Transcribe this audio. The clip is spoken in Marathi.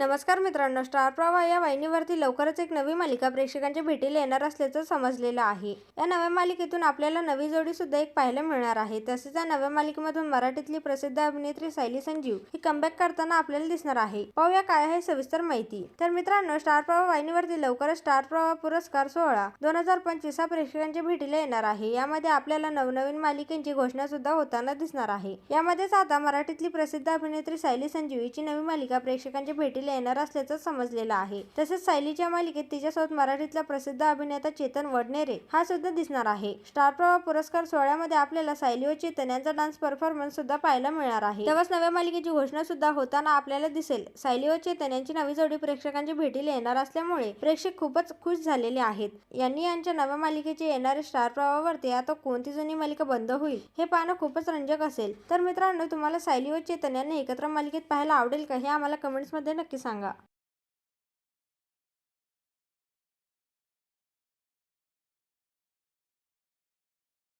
नमस्कार मित्रांनो स्टार प्रवाह या वाहिनीवरती लवकरच एक नवी मालिका प्रेक्षकांच्या भेटीला येणार असल्याचं समजलेलं आहे. या नव्या मालिकेतून आपल्याला नवी जोडी सुद्धा एक पाहायला मिळणार आहे. तसेच या नव्या मालिकेमधून मराठीतली प्रसिद्ध अभिनेत्री सायली संजीव ही कमबॅक करताना आपल्याला दिसणार आहे. पाहूया काय आहे सविस्तर माहिती. तर मित्रांनो स्टार प्रवाह वाहिनीवरती लवकरच स्टार प्रवाह पुरस्कार सोहळा दोन हजार पंचवीस हा प्रेक्षकांच्या भेटीला येणार आहे. यामध्ये आपल्याला नवनवीन मालिकेची घोषणा सुद्धा होताना दिसणार आहे. यामध्येच आता मराठीतली प्रसिद्ध अभिनेत्री सायली संजीव हिची नवी मालिका प्रेक्षकांच्या भेटीला येणार असल्याचं समजलेलं आहे. तसेच सायलीच्या मालिकेत तिच्यासोबत मराठीतला प्रसिद्ध अभिनेता चेतन वडनेरे हा सुद्धा दिसणार आहे. स्टार प्रवाह पुरस्कार सोहळ्यामध्ये आपल्याला सायली व चेतन यांचा डान्स परफॉर्मन्स सुद्धा पाहायला मिळणार आहे. तेव्हाच नव्या मालिकेची घोषणा सुद्धा होताना आपल्याला दिसेल. सायली व चेतन यांची नवी जोडी प्रेक्षकांच्या भेटीला येणार असल्यामुळे प्रेक्षक खूपच खुश झालेले आहेत. यांनी यांच्या नव्या मालिकेचे येणारे स्टार प्रवाहावरती आता कोणती जुनी मालिका बंद होईल हे पाहणं खूपच रंजक असेल. तर मित्रांनो तुम्हाला सायली व चेतन यांना एकत्र मालिकेत पाहायला आवडेल का हे आम्हाला कमेंट्समध्ये नक्की 三个。